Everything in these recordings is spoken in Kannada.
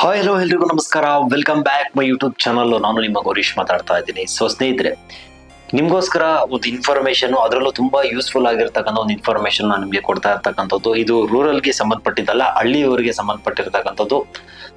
ಹಾಯ್ ಹಲೋ ಎಲ್ರಿಗೂ ನಮಸ್ಕಾರ. Welcome back my YouTube channel ನಾನು ನಿಮ್ಮ ಗೌರೀಶ್ ಮಾತಾಡ್ತಾ ಇದ್ದೀನಿ. ಸೊ ಸ್ನೇಹಿತರೆ, ನಿಮಗೋಸ್ಕರ ಒಂದು ಇನ್ಫಾರ್ಮೇಶನ್ ಅದರಲ್ಲೂ ತುಂಬಾ ಯೂಸ್ಫುಲ್ ಆಗಿರ್ತಕ್ಕಂಥ ಒಂದು ಇನ್ಫಾರ್ಮೇಶನ್ ನಾನು ನಿಮಗೆ ಕೊಡ್ತಾ ಇರ್ತಕ್ಕಂಥದ್ದು. ಇದು ರೂರಲ್ಗೆ ಸಂಬಂಧಪಟ್ಟಿದ್ದಲ್ಲ, ಹಳ್ಳಿಯವರಿಗೆ ಸಂಬಂಧಪಟ್ಟಿರ್ತಕ್ಕಂಥದ್ದು.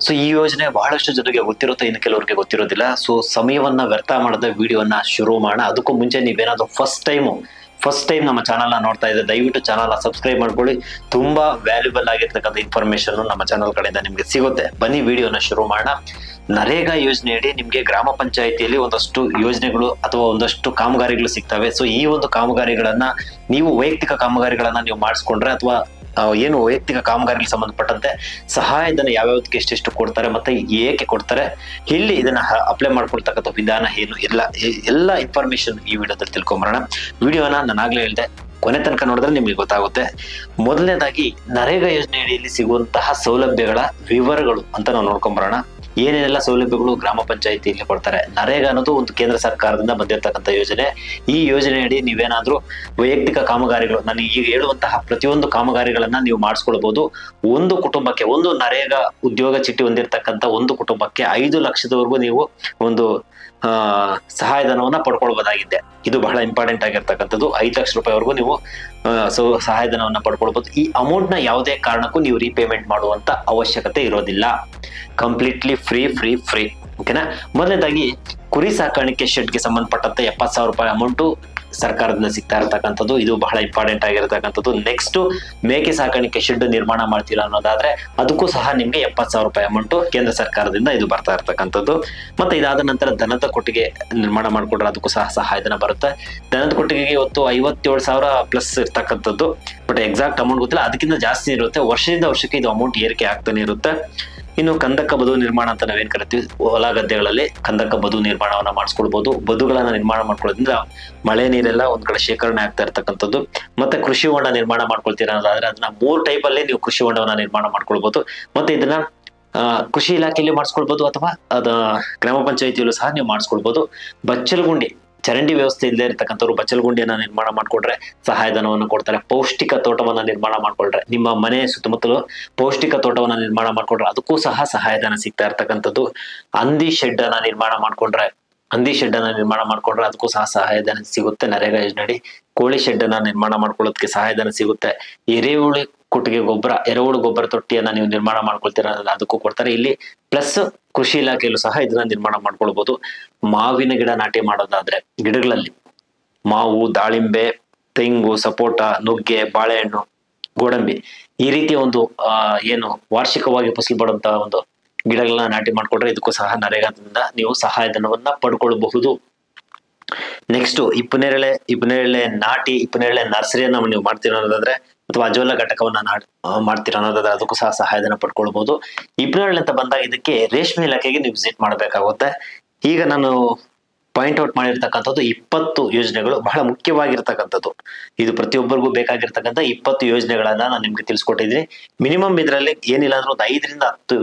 ಸೊ ಈ ಯೋಜನೆ ಬಹಳಷ್ಟು ಜನರಿಗೆ ಗೊತ್ತಿರುತ್ತೆ, ಇನ್ನು ಕೆಲವರಿಗೆ ಗೊತ್ತಿರೋದಿಲ್ಲ. ಸೊ ಸಮಯವನ್ನ ವ್ಯರ್ಥ ಮಾಡದ ವಿಡಿಯೋನ ಶುರು ಮಾಡೋಣ. ಅದಕ್ಕೂ ಮುಂಚೆ ನೀವೇನಾದ್ರೂ ಫಸ್ಟ್ ಟೈಮು ಫಸ್ಟ್ ಟೈಮ್ ನಮ್ಮ ಚಾನಲ್ನ ನೋಡ್ತಾ ಇದ್ದೆ ದಯವಿಟ್ಟು ಚಾನಲ್ನ ಸಬ್ಸ್ಕ್ರೈಬ್ ಮಾಡ್ಕೊಳ್ಳಿ. ತುಂಬ ವ್ಯಾಲ್ಯೂಬಲ್ ಆಗಿರ್ತಕ್ಕಂಥ ಇನ್ಫಾರ್ಮೇಶನ್ ನಮ್ಮ ಚಾನಲ್ ಕಡೆಯಿಂದ ನಿಮಗೆ ಸಿಗುತ್ತೆ. ಬನ್ನಿ ವಿಡಿಯೋನ ಶುರು ಮಾಡೋಣ. ನರೇಗಾ ಯೋಜನೆಯಡಿ ನಿಮಗೆ ಗ್ರಾಮ ಪಂಚಾಯಿತಿಯಲ್ಲಿ ಒಂದಷ್ಟು ಯೋಜನೆಗಳು ಅಥವಾ ಒಂದಷ್ಟು ಕಾಮಗಾರಿಗಳು ಸಿಗ್ತವೆ. ಸೊ ಈ ಒಂದು ಕಾಮಗಾರಿಗಳನ್ನ ನೀವು ವೈಯಕ್ತಿಕ ಕಾಮಗಾರಿಗಳನ್ನ ನೀವು ಮಾಡಿಸ್ಕೊಂಡ್ರೆ ಅಥವಾ ಏನು ವೈಯಕ್ತಿಕ ಕಾಮಗಾರಿಗೆ ಸಂಬಂಧಪಟ್ಟಂತೆ ಸಹಾಯಧನ ಯಾವ್ಯಾವ್ದಕ್ಕೆ ಎಷ್ಟೆಷ್ಟು ಕೊಡ್ತಾರೆ ಮತ್ತೆ ಏಕೆ ಕೊಡ್ತಾರೆ ಇಲ್ಲಿ ಇದನ್ನ ಅಪ್ಲೈ ಮಾಡ್ಕೊಳ್ತಕ್ಕಂಥ ವಿಧಾನ ಏನು, ಎಲ್ಲ ಎಲ್ಲ ಇನ್ಫಾರ್ಮೇಶನ್ ಈ ವಿಡಿಯೋದಲ್ಲಿ ತಿಳ್ಕೊಂಬರೋಣ. ವಿಡಿಯೋನ ಆಗ್ಲೇ ಹೇಳಿದೆ, ಕೊನೆ ತನಕ ನೋಡಿದ್ರೆ ನಿಮಗೆ ಗೊತ್ತಾಗುತ್ತೆ. ಮೊದಲನೇದಾಗಿ ನರೇಗಾ ಯೋಜನೆ ಅಡಿಯಲ್ಲಿ ಸಿಗುವಂತಹ ಸೌಲಭ್ಯಗಳ ವಿವರಗಳು ಅಂತ ನಾವು ನೋಡ್ಕೊಂಬರೋಣ. ಏನೇನೆಲ್ಲ ಸೌಲಭ್ಯಗಳು ಗ್ರಾಮ ಪಂಚಾಯಿತಿಯಲ್ಲಿ ಕೊಡ್ತಾರೆ? ನರೇಗಾ ಅನ್ನೋದು ಒಂದು ಕೇಂದ್ರ ಸರ್ಕಾರದಿಂದ ಬಂದಿರತಕ್ಕಂಥ ಯೋಜನೆ. ಈ ಯೋಜನೆಯಡಿ ನೀವೇನಾದ್ರೂ ವೈಯಕ್ತಿಕ ಕಾಮಗಾರಿಗಳು, ನಾನು ಈಗ ಹೇಳುವಂತಹ ಪ್ರತಿಯೊಂದು ಕಾಮಗಾರಿಗಳನ್ನ ನೀವು ಮಾಡಿಸ್ಕೊಳ್ಬಹುದು ಒಂದು ಕುಟುಂಬಕ್ಕೆ, ಒಂದು ನರೇಗಾ ಉದ್ಯೋಗ ಚೀಟಿ ಹೊಂದಿರತಕ್ಕಂಥ ಒಂದು ಕುಟುಂಬಕ್ಕೆ ಐದು ಲಕ್ಷದವರೆಗೂ ನೀವು ಒಂದು ಸಹಾಯಧನವನ್ನ ಪಡ್ಕೊಳ್ಬಹುದಾಗಿದೆ ಇದು ಬಹಳ ಇಂಪಾರ್ಟೆಂಟ್ ಆಗಿರ್ತಕ್ಕಂಥದ್ದು. ಐದು ಲಕ್ಷ ರೂಪಾಯಿವರೆಗೂ ನೀವು ಸೊ, ಸಹಾಯಧನವನ್ನ ಪಡ್ಕೊಳ್ಬೋದು. ಈ ಅಮೌಂಟ್ನ ಯಾವುದೇ ಕಾರಣಕ್ಕೂ ನೀವು ರೀಪೇಮೆಂಟ್ ಮಾಡುವಂತ ಅವಶ್ಯಕತೆ ಇರೋದಿಲ್ಲ. ಕಂಪ್ಲೀಟ್ಲಿ ಫ್ರೀ ಫ್ರೀ ಫ್ರೀ ಓಕೆನಾ ಮೊದಲನೇದಾಗಿ ಕುರಿ ಸಾಕಾಣಿಕೆ ಶೆಡ್ಗೆ ಸಂಬಂಧಪಟ್ಟಂತೆ ಎಪ್ಪತ್ತು ಸಾವಿರ ರೂಪಾಯಿ ಅಮೌಂಟು ಸರ್ಕಾರದಿಂದ ಸಿಗ್ತಾ ಇರತಕ್ಕಂಥದ್ದು. ಇದು ಬಹಳ ಇಂಪಾರ್ಟೆಂಟ್ ಆಗಿರತಕ್ಕಂಥದ್ದು. ನೆಕ್ಸ್ಟ್ ಮೇಕೆ ಸಾಕಾಣಿಕೆ ಶೆಡ್ ನಿರ್ಮಾಣ ಮಾಡ್ತೀರಾ ಅನ್ನೋದಾದ್ರೆ ಅದಕ್ಕೂ ಸಹ ನಿಮ್ಗೆ ಎಪ್ಪತ್ತು ಸಾವಿರ ರೂಪಾಯಿ ಅಮೌಂಟು ಕೇಂದ್ರ ಸರ್ಕಾರದಿಂದ ಇದು ಬರ್ತಾ ಇರತಕ್ಕಂಥದ್ದು. ಮತ್ತೆ ಇದಾದ ನಂತರ ದನದ ಕೊಟ್ಟಿಗೆ ನಿರ್ಮಾಣ ಮಾಡಿಕೊಂಡ್ರೆ ಅದಕ್ಕೂ ಸಹ ಸಹಾಯಧನ ಬರುತ್ತೆ. ದನದ ಕೊಟ್ಟಿಗೆಗೆ ಇವತ್ತು ಐವತ್ತೇಳು ಸಾವಿರ ಪ್ಲಸ್ ಇರ್ತಕ್ಕಂಥದ್ದು. ಬಟ್ ಎಕ್ಸಾಕ್ಟ್ ಅಮೌಂಟ್ ಗೊತ್ತಿಲ್ಲ. ಅದಕ್ಕಿಂತ ಜಾಸ್ತಿ ಇರುತ್ತೆ. ವರ್ಷದಿಂದ ವರ್ಷಕ್ಕೆ ಇದು ಅಮೌಂಟ್ ಏರಿಕೆ ಆಗ್ತಾನೆ ಇರುತ್ತೆ. ಇನ್ನು ಕಂದಕ ಬದು ನಿರ್ಮಾಣ ಅಂತ ನಾವೇನ್ ಕರಿತೀವಿ? ಹೊಲ ಗದ್ದೆಗಳಲ್ಲಿ ಕಂದಕ ಬದು ನಿರ್ಮಾಣವನ್ನ ಮಾಡಿಸ್ಕೊಳ್ಬಹುದು ಬದುಗಳನ್ನ ನಿರ್ಮಾಣ ಮಾಡ್ಕೊಳ್ಳೋದ್ರಿಂದ ಮಳೆ ನೀರೆಲ್ಲ ಒಂದ್ ಕಡೆ ಶೇಖರಣೆ ಆಗ್ತಾ ಇರ್ತಕ್ಕಂಥದ್ದು. ಮತ್ತೆ ಕೃಷಿ ಹೊಂಡ ನಿರ್ಮಾಣ ಮಾಡ್ಕೊಳ್ತೀರಾ ಅನ್ನೋದಾದ್ರೆ ಅದನ್ನ ಮೂರ್ ಟೈಪ್ ಅಲ್ಲಿ ನೀವು ಕೃಷಿ ಹೊಂಡವನ್ನ ನಿರ್ಮಾಣ ಮಾಡ್ಕೊಳ್ಬಹುದು ಮತ್ತೆ ಇದನ್ನ ಕೃಷಿ ಇಲಾಖೆಯಲ್ಲಿ ಮಾಡಿಸ್ಕೊಳ್ಬಹುದು ಅಥವಾ ಅದ ಗ್ರಾಮ ಪಂಚಾಯತಿಯಲ್ಲೂ ಸಹ ನೀವು ಮಾಡಿಸ್ಕೊಳ್ಬಹುದು ಬಚ್ಚಲಗುಂಡಿ ಚರಂಡಿ ವ್ಯವಸ್ಥೆ ಇಲ್ಲದೆ ಇರತಕ್ಕಂಥವ್ರು ಬಚ್ಚಲಗುಂಡಿಯನ್ನು ನಿರ್ಮಾಣ ಮಾಡಿಕೊಡ್ರೆ ಸಹಾಯಧನವನ್ನು ಕೊಡ್ತಾರೆ, ಪೌಷ್ಟಿಕ ತೋಟವನ್ನ ನಿರ್ಮಾಣ ಮಾಡಿಕೊಂಡ್ರೆ ನಿಮ್ಮ ಮನೆ ಸುತ್ತಮುತ್ತಲು ಪೌಷ್ಟಿಕ ತೋಟವನ್ನ ನಿರ್ಮಾಣ ಮಾಡ್ಕೊಂಡ್ರೆ ಅದಕ್ಕೂ ಸಹ ಸಹಾಯಧನ ಸಿಗ್ತಾ ಇರ್ತಕ್ಕಂಥದ್ದು. ಹಂದಿ ಶೆಡ್ ಅನ್ನ ನಿರ್ಮಾಣ ಮಾಡಿಕೊಂಡ್ರೆ, ಹಂದಿ ಶೆಡ್ ಅನ್ನ ನಿರ್ಮಾಣ ಮಾಡಿಕೊಂಡ್ರೆ ಅದಕ್ಕೂ ಸಹ ಸಹಾಯಧನ ಸಿಗುತ್ತೆ. ನರೇಗಾ ಯೋಜನೆಯಡಿ ಕೋಳಿ ಶೆಡ್ ಅನ್ನ ನಿರ್ಮಾಣ ಮಾಡ್ಕೊಳ್ಳೋದಕ್ಕೆ ಸಹಾಯಧನ ಸಿಗುತ್ತೆ. ಎರೆಹುಳಿ ಕೊಟ್ಟಿಗೆ ಗೊಬ್ಬರ, ಎರೆಹುಳು ಗೊಬ್ಬರ ತೊಟ್ಟಿಯನ್ನ ನೀವು ನಿರ್ಮಾಣ ಮಾಡ್ಕೊಳ್ತೀರ ಅದಕ್ಕೂ ಕೊಡ್ತಾರೆ. ಇಲ್ಲಿ ಪ್ಲಸ್ ಕೃಷಿ ಇಲಾಖೆಯಲ್ಲೂ ಸಹ ಇದನ್ನ ನಿರ್ಮಾಣ ಮಾಡ್ಕೊಳ್ಬಹುದು ಮಾವಿನ ಗಿಡ ನಾಟಿ ಮಾಡೋದಾದ್ರೆ ಗಿಡಗಳಲ್ಲಿ ಮಾವು, ದಾಳಿಂಬೆ, ತೆಂಗು, ಸಪೋಟ, ನುಗ್ಗೆ, ಬಾಳೆಹಣ್ಣು, ಗೋಡಂಬಿ ಈ ರೀತಿಯ ಒಂದು ಏನು ವಾರ್ಷಿಕವಾಗಿ ಫಸಲು ಬಡಂತ ಒಂದು ಗಿಡಗಳನ್ನ ನಾಟಿ ಮಾಡ್ಕೊಂಡ್ರೆ ಇದಕ್ಕೂ ಸಹ ನರೇಗಾದಿಂದ ನೀವು ಸಹಾಯಧನವನ್ನ ಪಡ್ಕೊಳ್ಬಹುದು. ನೆಕ್ಸ್ಟ್ ಇಪ್ಪನೇರಳೆ ಇಪ್ಪನೇರಳೆ ನಾಟಿ, ಇಪ್ಪನೇರಳೆ ನರ್ಸರಿಯನ್ನ ನೀವು ಮಾಡ್ತೀರ ಅನ್ನೋದಾದ್ರೆ ಅಥವಾ ಅಜೋಲ ಘಟಕವನ್ನ ಮಾಡ್ತೀರಾ ಅನ್ನೋದಾದ್ರೆ ಅದಕ್ಕೂ ಸಹ ಸಹಾಯಧನ ಪಡ್ಕೊಳ್ಬಹುದು ಇಪ್ಪನೇರಳೆ ಅಂತ ಬಂದಾಗ ಇದಕ್ಕೆ ರೇಷ್ಮೆ ಇಲಾಖೆಗೆ ನೀವು ವಿಸಿಟ್ ಮಾಡಬೇಕಾಗುತ್ತೆ. ಈಗ ನಾನು ಪಾಯಿಂಟ್ ಔಟ್ ಮಾಡಿರ್ತಕ್ಕಂಥದ್ದು ಇಪ್ಪತ್ತು ಯೋಜನೆಗಳು ಬಹಳ ಮುಖ್ಯವಾಗಿರ್ತಕ್ಕಂಥದ್ದು. ಇದು ಪ್ರತಿಯೊಬ್ಬರಿಗೂ ಬೇಕಾಗಿರ್ತಕ್ಕಂಥ ಇಪ್ಪತ್ತು ಯೋಜನೆಗಳನ್ನ ನಾನು ನಿಮ್ಗೆ ತಿಳಿಸ್ಕೊಟ್ಟಿದ್ದೀನಿ. ಮಿನಿಮಮ್ ಇದರಲ್ಲಿ ಏನಿಲ್ಲ ಅಂದ್ರೆ ಒಂದು ಐದರಿಂದ ಹತ್ತು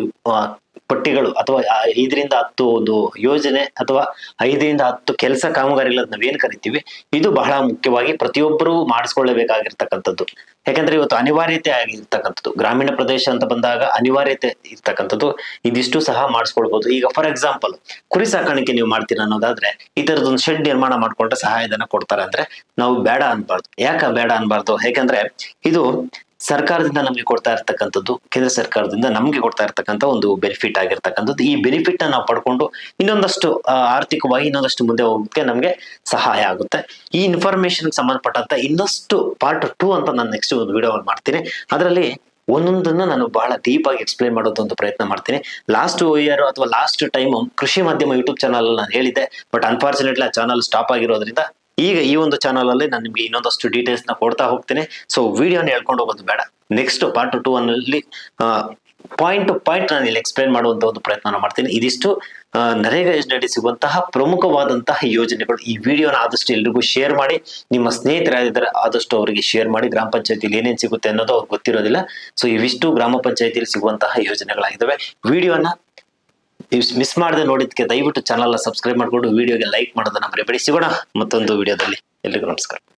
ಪಟ್ಟಿಗಳು ಅಥವಾ ಐದರಿಂದ ಹತ್ತು ಒಂದು ಯೋಜನೆ ಅಥವಾ ಐದರಿಂದ ಹತ್ತು ಕೆಲಸ ಕಾಮಗಾರಿಗಳನ್ನ ನಾವೇನ್ ಕರಿತೀವಿ, ಇದು ಬಹಳ ಮುಖ್ಯವಾಗಿ ಪ್ರತಿಯೊಬ್ಬರು ಮಾಡಿಸ್ಕೊಳ್ಳಬೇಕಾಗಿರ್ತಕ್ಕಂಥದ್ದು. ಯಾಕಂದ್ರೆ ಇವತ್ತು ಅನಿವಾರ್ಯತೆ ಆಗಿರ್ತಕ್ಕಂಥದ್ದು. ಗ್ರಾಮೀಣ ಪ್ರದೇಶ ಅಂತ ಬಂದಾಗ ಅನಿವಾರ್ಯತೆ ಇರ್ತಕ್ಕಂಥದ್ದು ಇದಿಷ್ಟು ಸಹ ಮಾಡಿಸ್ಕೊಳ್ಬಹುದು ಈಗ ಫಾರ್ ಎಕ್ಸಾಂಪಲ್ ಕುರಿ ಸಾಕಾಣಿಕೆ ನೀವು ಮಾಡ್ತೀರಾ ಅನ್ನೋದಾದ್ರೆ ಈ ತರದೊಂದು ಶೆಡ್ ನಿರ್ಮಾಣ ಮಾಡ್ಕೊಂಡ್ರೆ ಸಹಾಯಧನ ಕೊಡ್ತಾರೆ ಅಂದ್ರೆ ನಾವು ಬೇಡ ಅನ್ಬಾರ್ದು. ಯಾಕ ಬೇಡ ಅನ್ಬಾರ್ದು? ಯಾಕಂದ್ರೆ ಇದು ಸರ್ಕಾರದಿಂದ ನಮಗೆ ಕೊಡ್ತಾ ಇರ್ತಕ್ಕಂಥದ್ದು, ಕೇಂದ್ರ ಸರ್ಕಾರದಿಂದ ನಮಗೆ ಕೊಡ್ತಾ ಇರ್ತಕ್ಕಂಥ ಒಂದು ಬೆನಿಫಿಟ್ ಆಗಿರ್ತಕ್ಕಂಥದ್ದು. ಈ ಬೆನಿಫಿಟ್ ನಾವು ಪಡ್ಕೊಂಡು ಇನ್ನೊಂದಷ್ಟು ಆರ್ಥಿಕವಾಗಿ ಇನ್ನೊಂದಷ್ಟು ಮುಂದೆ ಹೋಗೋಕ್ಕೆ ನಮಗೆ ಸಹಾಯ ಆಗುತ್ತೆ. ಈ ಇನ್ಫಾರ್ಮೇಶನ್ ಸಂಬಂಧಪಟ್ಟಂತ ಇನ್ನಷ್ಟು ಪಾರ್ಟ್ ಟೂ ಅಂತ ನಾನು ನೆಕ್ಸ್ಟ್ ಒಂದು ವಿಡಿಯೋ ಮಾಡ್ತೀನಿ. ಅದರಲ್ಲಿ ಒಂದೊಂದನ್ನ ನಾನು ಬಹಳ ಡೀಪ್ ಆಗಿ ಎಕ್ಸ್ಪ್ಲೈನ್ ಮಾಡೋದು ಒಂದು ಪ್ರಯತ್ನ ಮಾಡ್ತೀನಿ. ಲಾಸ್ಟ್ ಇಯರ್ ಅಥವಾ last time Krishi Madhyama YouTube channel ನಾನು ಹೇಳಿದ್ದೆ ಬಟ್ ಅನ್ಫಾರ್ಚುನೇಟ್ಲಿ ಆ ಚಾನಲ್ ಸ್ಟಾಪ್ ಆಗಿರೋದ್ರಿಂದ ಈಗ ಈ ಒಂದು ಚಾನಲ್ ಅಲ್ಲಿ ನಾನು ನಿಮ್ಗೆ ಇನ್ನೊಂದಷ್ಟು ಡೀಟೇಲ್ಸ್ನ ಕೊಡ್ತಾ ಹೋಗ್ತೀನಿ. ಸೊ ವಿಡಿಯೋನ ಹೇಳ್ಕೊಂಡು ಹೋಗೋದು ಬೇಡ. ನೆಕ್ಸ್ಟ್ ಪಾರ್ಟ್ ಟೂ ಅಲ್ಲಿ ಪಾಯಿಂಟ್ ಟು ಪಾಯಿಂಟ್ ನಾನು ಇಲ್ಲಿ ಎಕ್ಸ್ಪ್ಲೇನ್ ಮಾಡುವಂತ ಒಂದು ಪ್ರಯತ್ನ ಮಾಡ್ತೀನಿ. ಇದಿಷ್ಟು ನರೇಗಾ ಯೋಜನೆಯಡಿ ಸಿಗುವಂತಹ ಪ್ರಮುಖವಾದಂತಹ ಯೋಜನೆಗಳು ಈ ವಿಡಿಯೋನ ಆದಷ್ಟು ಎಲ್ರಿಗೂ ಶೇರ್ ಮಾಡಿ. ನಿಮ್ಮ ಸ್ನೇಹಿತರಾಗಿದ್ದರೆ ಆದಷ್ಟು ಅವರಿಗೆ ಶೇರ್ ಮಾಡಿ. ಗ್ರಾಮ ಪಂಚಾಯತಿಯಲ್ಲಿ ಏನೇನು ಸಿಗುತ್ತೆ ಅನ್ನೋದು ಅವ್ರಿಗೆ ಗೊತ್ತಿರೋದಿಲ್ಲ. ಸೊ ಇವಿಷ್ಟು ಗ್ರಾಮ ಪಂಚಾಯತಿಯಲ್ಲಿ ಸಿಗುವಂತಹ ಯೋಜನೆಗಳಾಗಿದ್ದಾವೆ. ವಿಡಿಯೋನ ಮಿಸ್ ಮಾಡದೆ ನೋಡಿದ್ಕೆ ದಯವಿಟ್ಟು ಚಾನಲ್ ಸಬ್ಸ್ಕ್ರೈಬ್ ಮಾಡ್ಕೊಂಡು ವಿಡಿಯೋಗೆ ಲೈಕ್ ಮಾಡೋದನ್ನ ಮರಿಬೇಡಿ. ಸಿಗೋಣ ಮತ್ತೊಂದು ವಿಡಿಯೋದಲ್ಲಿ ಎಲ್ರಿಗೂ ನಮಸ್ಕಾರ.